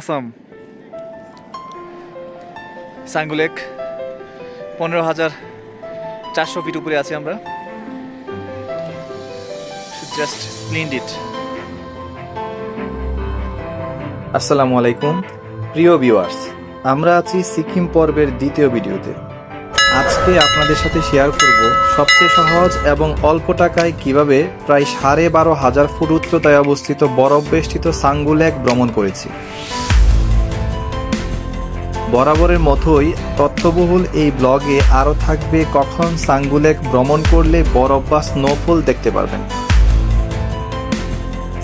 আসাম সাঙ্গুলেক পনেরো হাজার চারশো ফিট উপরে আছি আমরা। জাস্ট স্প্লেন্ডিড আসসালামু আলাইকুম। প্রিয় ভিউয়ার্স, আমরা আছি সিকিম পর্বের দ্বিতীয় ভিডিওতে। আজকে আপনাদের সাথে শেয়ার করব সবচেয়ে সহজ এবং অল্প টাকায় কীভাবে প্রায় সাড়ে বারো হাজার ফুট উচ্চতায় অবস্থিত বরফ বেষ্টিত সাঙ্গুলেক ভ্রমণ করেছি। বরাবরের মতোই তথ্যবহুল এই ব্লগে আরও থাকবে কখন সাঙ্গুলেক ভ্রমণ করলে বরফ বা স্নোফল দেখতে পারবেন।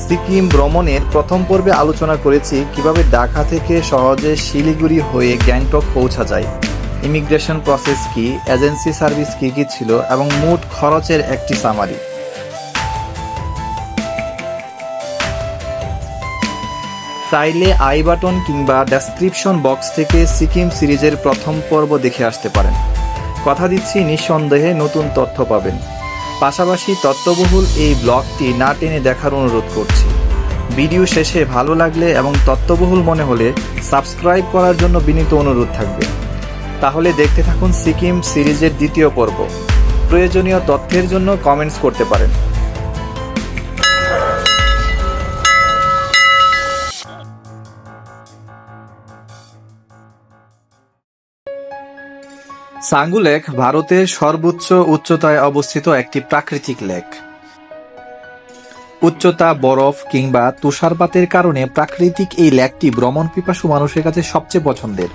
সিকিম ভ্রমণের প্রথম পর্বে আলোচনা করেছি কীভাবে ঢাকা থেকে সহজে শিলিগুড়ি হয়ে গ্যাংটক পৌঁছা যায়, ইমিগ্রেশন প্রসেস কি, এজেন্সি সার্ভিস কি কি ছিল এবং মোট খরচের একটি সামারি চাইলে আই বাটন কিংবা ডেসক্রিপশন বক্স থেকে সিকিম সিরিজের প্রথম পর্ব দেখে আসতে পারেন। কথা দিচ্ছি, নিঃসন্দেহে নতুন তথ্য পাবেন। পাশাপাশি তত্ত্ববহুল এই ব্লগটি না টেনে দেখার অনুরোধ করছি। ভিডিও শেষে ভালো লাগলে এবং তত্ত্ববহুল মনে হলে সাবস্ক্রাইব করার জন্য বিনীত অনুরোধ থাকবে। তাহলে দেখতে থাকুন সিকিম সিরিজের দ্বিতীয় পর্ব। প্রয়োজনীয় তথ্যের জন্য কমেন্টস করতে পারেন। সাঙ্গু লেক ভারতের সর্বোচ্চ উচ্চতায় অবস্থিত একটি প্রাকৃতিক লেক। উচ্চতা, বরফ কিংবা তুষারপাতের কারণে প্রাকৃতিক এই লেকটি ভ্রমণ পিপাসু মানুষের কাছে সবচেয়ে পছন্দের।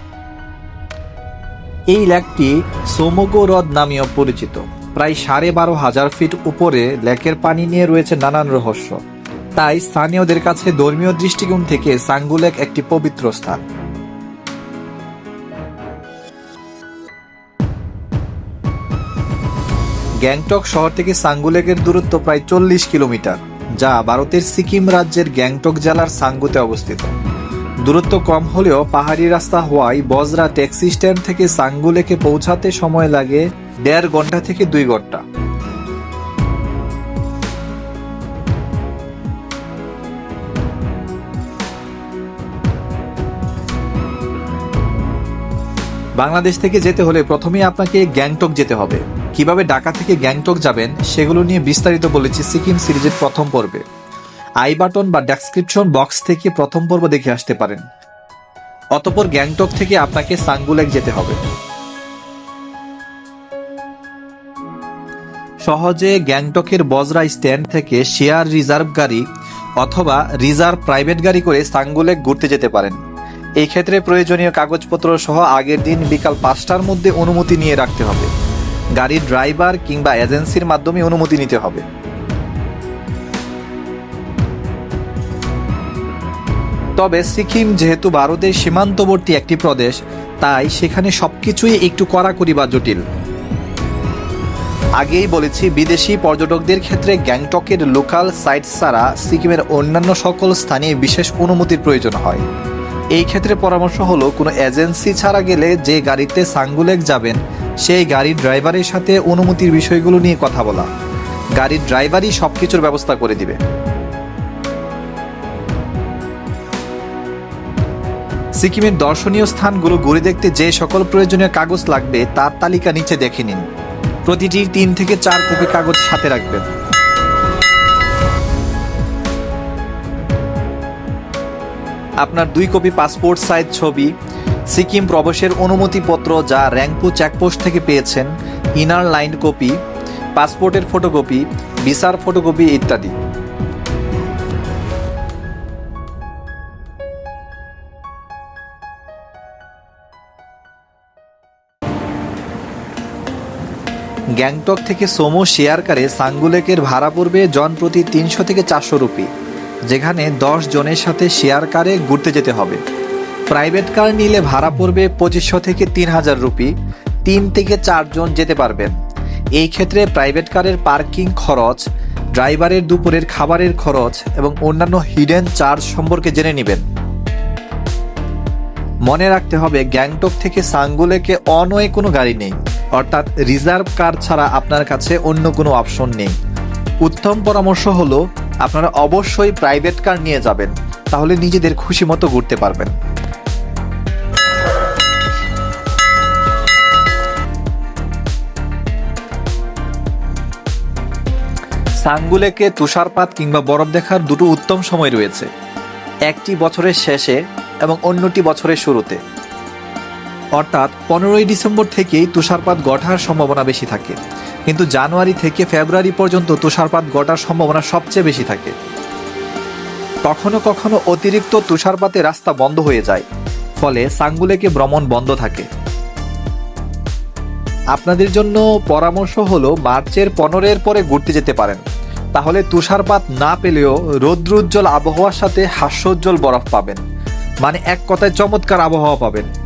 এই লেকটি সোমোগো হ্রদ নামেও পরিচিত। প্রায় সাড়ে বারো হাজার ফিট উপরে লেকের পানি নিয়ে রয়েছে নানান রহস্য। তাই স্থানীয়দের কাছে ধর্মীয় দৃষ্টিকোণ থেকে সাঙ্গু লেক একটি পবিত্র স্থান। গ্যাংটক শহর থেকে সাঙ্গুলেকের দূরত্ব প্রায় চল্লিশ কিলোমিটার, যা ভারতের সিকিম রাজ্যের গ্যাংটক জেলার সাঙ্গুতে অবস্থিত। দূরত্ব কম হলেও পাহাড়ি রাস্তা হওয়ায় বজরা ট্যাক্সি স্ট্যান্ড থেকে সাঙ্গুলেকে পৌঁছাতে সময় লাগে দেড় ঘণ্টা থেকে দুই ঘণ্টা। বাংলাদেশ থেকে যেতে হলে প্রথমেই আপনাকে গ্যাংটক যেতে হবে। কীভাবে ঢাকা থেকে গ্যাংটক যাবেন সেগুলো নিয়ে বিস্তারিত বলেছি সিকিম সিরিজের প্রথম পর্বে। আই বাটন বা ডেসক্রিপশন বক্স থেকে প্রথম পর্ব দেখে আসতে পারেন। অতপর গ্যাংটক থেকে আপনাকে সাঙ্গুলেক যেতে হবে। সহজে গ্যাংটকের বজরা স্ট্যান্ড থেকে শেয়ার রিজার্ভ গাড়ি অথবা রিজার্ভ প্রাইভেট গাড়ি করে সাঙ্গুলেক ঘুরতে যেতে পারেন। এই ক্ষেত্রে প্রয়োজনীয় কাগজপত্র সহ আগের দিন বিকাল পাঁচটার মধ্যে অনুমতি নিয়ে রাখতে হবে। গাড়ির ড্রাইভার কিংবা এজেন্সির মাধ্যমে অনুমতি নিতে হবে। তবে সিকিম যেহেতু ভারতের সীমান্তবর্তী একটি প্রদেশ, তাই সেখানে সবকিছুই একটু কড়াকড়ি বা জটিল। আগেই বলেছি, বিদেশি পর্যটকদের ক্ষেত্রে গ্যাংটকের লোকাল সাইট ছাড়া সিকিমের অন্যান্য সকল স্থানে বিশেষ অনুমতির প্রয়োজন হয়। এই ক্ষেত্রে পরামর্শ হলো, কোনো এজেন্সি ছাড়া গেলে যে গাড়িতে সাঙ্গুলেক যাবেন, সেই গাড়ির ড্রাইভারের সাথে অনুমতির বিষয়গুলো নিয়ে কথা বলা। গাড়ির ড্রাইভারই সব কিছুর ব্যবস্থা করে দিবে। সিকিমের দর্শনীয় স্থানগুলো ঘুরে দেখতে যে সকল প্রয়োজনীয় কাগজ লাগবে, তার তালিকা নিচে দেখে নিন। প্রতিটি তিন থেকে চার কপি কাগজ সাথে রাখবেন। আপনার দুই কপি পাসপোর্ট সাইজ ছবি, সিকিম প্রবেশের অনুমতিপত্র যা র্যাংপু চেকপোস্ট থেকে পেয়েছেন, ইনার লাইন কপি, পাসপোর্টের ফটোকপি, ভিসার ফটোকপি ইত্যাদি। গ্যাংটক থেকে সোমো শেয়ার কারে সাঙ্গুলেকের ভাড়া পড়বে জন প্রতি তিনশো থেকে চারশো রুপি। যেখানে দশ জনের সাথে শেয়ার কারে ঘুরতে যেতে হবে। প্রাইভেট কার নিলে ভাড়া পড়বে পঁচিশশো থেকে তিন হাজার রুপি, তিন থেকে চারজন যেতে পারবেন। এই ক্ষেত্রে প্রাইভেট কারের পার্কিং খরচ ড্রাইভারের দুপুরের খাবারের খরচ এবং অন্যান্য হিডেন চার্জ সম্পর্কে জেনে নেবেন। মনে রাখতে হবে, গ্যাংটক থেকে সাঙ্গুলেকে অনওয়ে কোনো গাড়ি নেই। অর্থাৎ রিজার্ভ কার ছাড়া আপনার কাছে অন্য কোনো অপশন নেই। উত্তম পরামর্শ হলো আপনারা অবশ্যই প্রাইভেট কার নিয়ে যাবেন, তাহলে নিজেদের খুশি মতো ঘুরতে পারবেন। সাঙ্গুলেকে তুষারপাত কিংবা বরফ দেখার দুটো উত্তম সময় রয়েছে। একটি বছরের শেষে এবং অন্যটি বছরের শুরুতে। অর্থাৎ পনেরোই ডিসেম্বর থেকেই তুষারপাত ঘটার সম্ভাবনা বেশি থাকে। কিন্তু জানুয়ারি থেকে ফেব্রুয়ারি পর্যন্ত তুষারপাত ঘটার সম্ভাবনা সবচেয়ে বেশি থাকে। কখনো কখনো অতিরিক্ত তুষারপাতে রাস্তা বন্ধ হয়ে যায়, ফলে সাঙ্গুলেকে ভ্রমণ বন্ধ থাকে। আপনাদের জন্য পরামর্শ হলো মার্চের পনেরোর পরে ঘুরতে যেতে পারেন। তাহলে তুষারপাত না পেলেও রৌদ্রোজ্জ্বল আবহাওয়ার সাথে হাস্যোজ্জ্বল বরফ পাবেন। মানে এক কথায় চমৎকার আবহাওয়া পাবেন।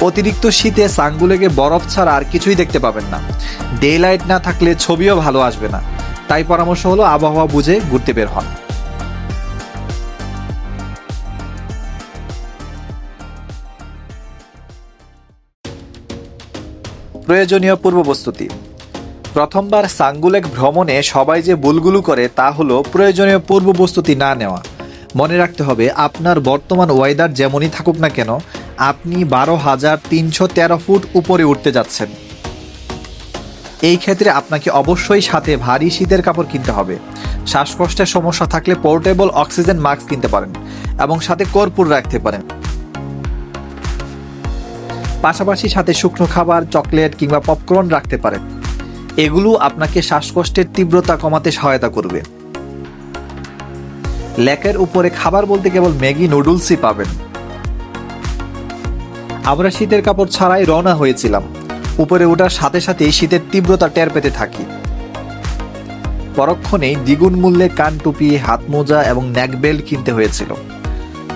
অতিরিক্ত শীতে সাঙ্গুলেকে বরফ ছাড়া আর কিছুই দেখতে পাবেন না। ডে লাইট না থাকলে ছবিও ভালো আসবে না। তাই পরামর্শ হলো আবহাওয়া বুঝে ঘুরতে বের হন। প্রয়োজনীয় পূর্ব প্রস্তুতি। প্রথমবার সাঙ্গুলেক ভ্রমণে সবাই যে বুলগুলো করে তা হলো প্রয়োজনীয় পূর্ব প্রস্তুতি না নেওয়া। মনে রাখতে হবে, আপনার বর্তমান ওয়েদার যেমনই থাকুক না কেন আপনি বারো হাজার তিনশো তেরো ফুট উপরে উঠতে যাচ্ছেন। এই ক্ষেত্রে আপনাকে অবশ্যই সাথে ভারী শীতের কাপড় কিনতে হবে। শ্বাসকষ্টের সমস্যা থাকলে পোর্টেবল অক্সিজেন মাস্ক কিনতে পারেন এবং সাথে কর্পূর রাখতে পারেন। পাশাপাশি সাথে শুকনো খাবার, চকলেট কিংবা পপকর্ন রাখতে পারেন। এগুলো আপনাকে শ্বাসকষ্টের তীব্রতা কমাতে সহায়তা করবে। লেকের উপরে খাবার বলতে কেবল ম্যাগি নুডলসই পাবেন। আমরা শীতের কাপড় ছাড়াই রওনা হয়েছিলাম। উপরে ওঠার সাথে সাথেই শীতের তীব্রতা টের পেতে থাকি। পরক্ষণেই দ্বিগুণ মূল্যে কান টুপি, হাত মোজা এবং নেক বেল্ট কিনতে হয়েছিল।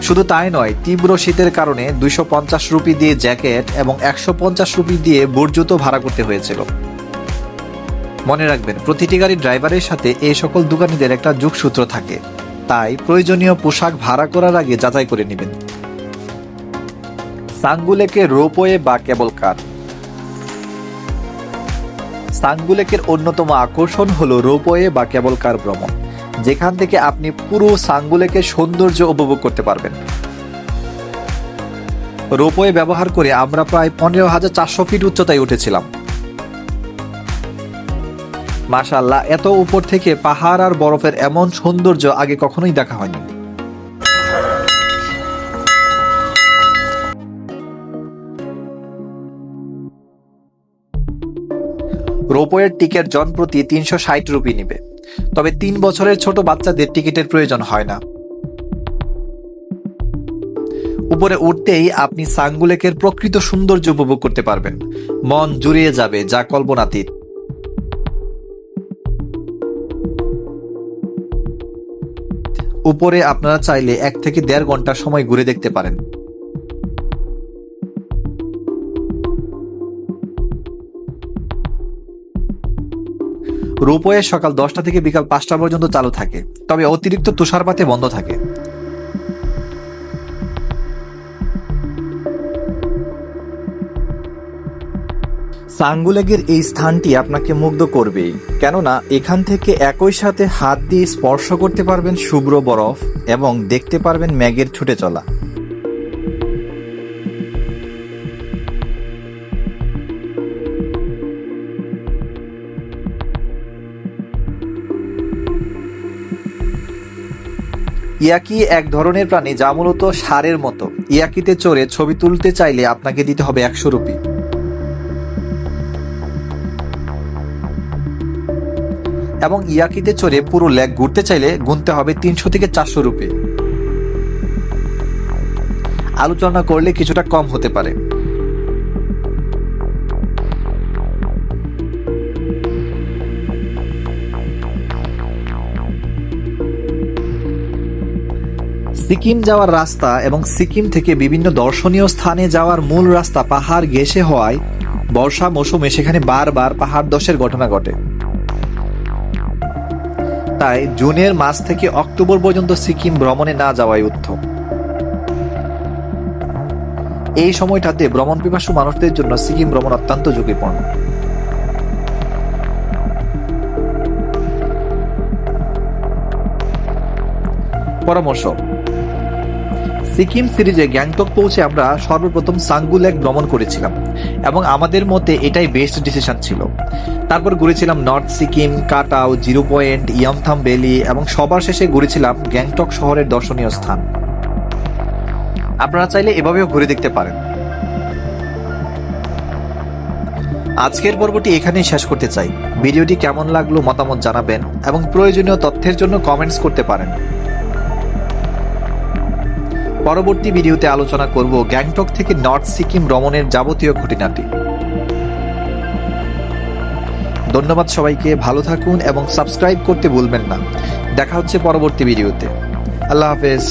শুধু তাই নয়, তীব্র শীতের কারণে দুইশো পঞ্চাশ রুপি দিয়ে জ্যাকেট এবং একশো পঞ্চাশ রুপি দিয়ে বোট ভাড়া করতে হয়েছিল। মনে রাখবেন, প্রতিটি গাড়ির ড্রাইভারের সাথে এই সকল দোকানিদের একটা যোগসূত্র থাকে। তাই প্রয়োজনীয় পোশাক ভাড়া করার আগে যাচাই করে নেবেন। সাঙ্গুলেকে রোপওয়ে বা কেবল কার সাঙ্গুলেকের অন্যতম আকর্ষণ হলো রোপওয়ে বা কেবল কার ভ্রমণ, যেখান থেকে আপনি পুরো সাঙ্গুলেকের সৌন্দর্য উপভোগ করতে পারবেন। রোপওয়ে ব্যবহার করে আমরা প্রায় পনেরো হাজার চারশো ফিট উচ্চতায় উঠেছিলাম। মাশাল্লাহ এত উপর থেকে পাহাড় আর বরফের এমন সৌন্দর্য আগে কখনোই দেখা হয়নি। রোপওয়ের টিকিট জন প্রতি তিনশো ষাট রুপি নিবে। তবে তিন বছরের ছোট বাচ্চাদের টিকিটের প্রয়োজন হয় না। উপরে উঠতেই আপনি সাঙ্গুলেকের প্রকৃত সৌন্দর্য উপভোগ করতে পারবেন। মন জুড়িয়ে যাবে যা কল্পনাতীত। উপরে আপনারা চাইলে এক থেকে দেড় ঘণ্টা সময় ঘুরে দেখতে পারেন। রোপওয়ে সকাল দশটা থেকে বিকাল পাঁচটা পর্যন্ত চালু থাকে, তবে অতিরিক্ত তুষারপাতে বন্ধ থাকে। সাঙ্গুলেগের এই স্থানটি আপনাকে মুগ্ধ করবেই, কেননা এখান থেকে একই সাথে হাত দিয়ে স্পর্শ করতে পারবেন শুভ্র বরফ এবং দেখতে পারবেন ম্যাগের ছুটে চলা। ইয়াকি এক ধরনের প্রাণী যা মূলত সারের মতো। ইয়াকিতে চড়ে ছবি তুলতে চাইলে আপনাকে দিতে হবে একশো রুপি। এবং ইয়াকিতে চড়ে পুরো লেক ঘুরতে চাইলে গুনতে হবে তিনশো থেকে চারশো রুপি। আলোচনা করলে কিছুটা কম হতে পারে। সিকিম যাওয়ার রাস্তা এবং সিকিম থেকে বিভিন্ন দর্শনীয় স্থানে যাওয়ার মূল রাস্তা পাহাড় ঘেঁষে হওয়ায় বর্ষা মৌসুমে সেখানে বারবার পাহাড় দশের ঘটনা ঘটে। তাই জুনের মাস থেকে অক্টোবর পর্যন্ত সিকিম ভ্রমণে না যাওয়াই উত্তম। এই সময়টাতে ভ্রমণ পিপাসু মানুষদের জন্য সিকিম ভ্রমণ অত্যন্ত ঝুঁকিপূর্ণ। পরামর্শ সিকিম সিরিজে গ্যাংটক পৌঁছে আমরা সর্বপ্রথম সাঙ্গু লেক ভ্রমণ করেছিলাম এবং আমাদের মতে এটাই বেস্ট ডিসিশন ছিল। তারপর ঘুরেছিলাম নর্থ সিকিম, কাটাও, জিরো পয়েন্ট, ইয়ামথাম ভ্যালি এবং সবার শেষে ঘুরেছিলাম গ্যাংটক শহরের দর্শনীয় স্থান। আপনারা চাইলে এভাবেও ঘুরে দেখতে পারেন। আজকের পর্বটি এখানেই শেষ করতে চাই। ভিডিওটি কেমন লাগল মতামত জানাবেন এবং প্রয়োজনীয় তথ্যের জন্য কমেন্টস করতে পারেন। পরবর্তী ভিডিওতে আলোচনা করব গ্যাংটক থেকে নর্থ সিকিম রমণের যাবতীয় ঘটনাটি। ধন্যবাদ সবাইকে, ভালো থাকুন এবং সাবস্ক্রাইব করতে ভুলবেন না। দেখা হচ্ছে পরবর্তী ভিডিওতে। আল্লাহ হাফেজ।